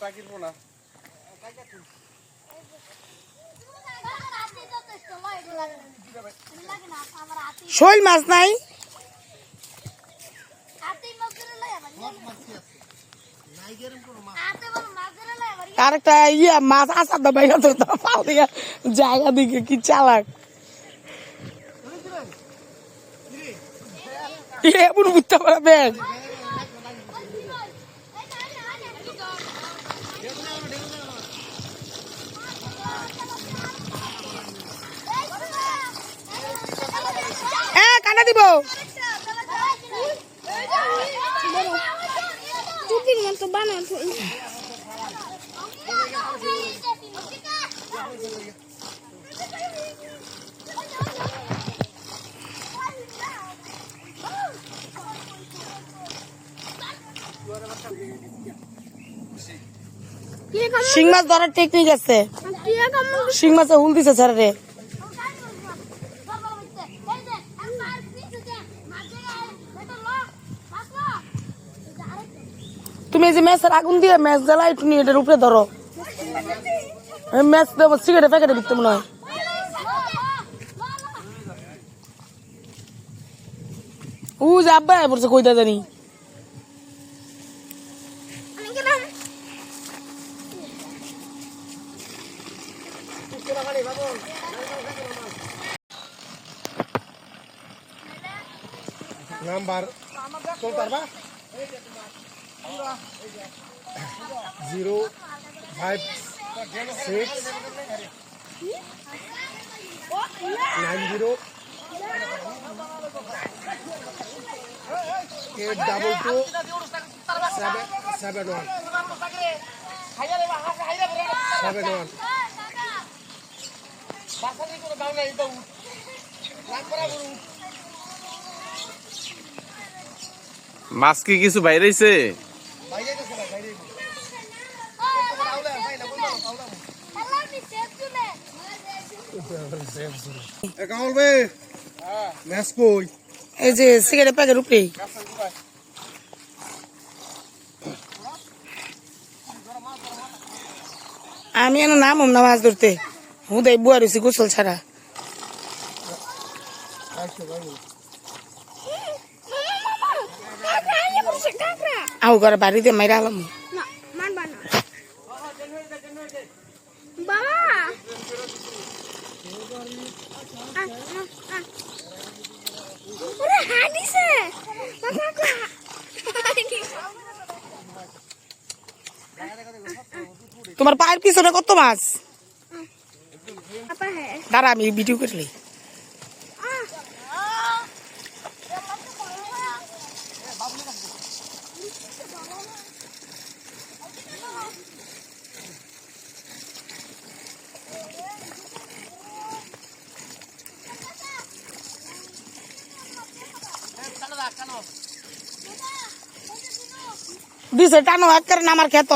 টাকির পোনা শৈল মাছ নাই? আর একটা ইয়া মাছ আসার দা বাইরে তো পাল দিকে জায়গা দিকে কি চালাক। ইয়ে বুন বুঝতে পারবে হ্যাঁ শিং মাছ ধরার টেকনিক আছে। শিং মাছে হুল দিছে স্যার রে। তুমি এই যে ম্যাচের আগুন দিয়ে ম্যাচ জ্বালাই তুমি এটার উপরে ধরো। ম্যাচ দেবো সিগারেট প্যাকেটে বিকতে মনে হয়। ও যে আব্বা পড়ছে, কইতা জানি। নাম্বার। চল পারবা zero five six nine zero eight double two seven seven one. Seven one. মাছ কি কিছু বাইরেছে? এই যে সিগারেট প্যাকেট উপরে। আমি এনে নাম না মাছ ধরতে। হুদাই বুয়া রয়েছি গোসল ছাড়া। আউ ঘর বাড়িতে মাইরা আলাম। তোমার পায়ের পিছনে কত মাছ? দাঁড়া আমি ভিডিও করলি দিছে টানো এক করে আমার খেত।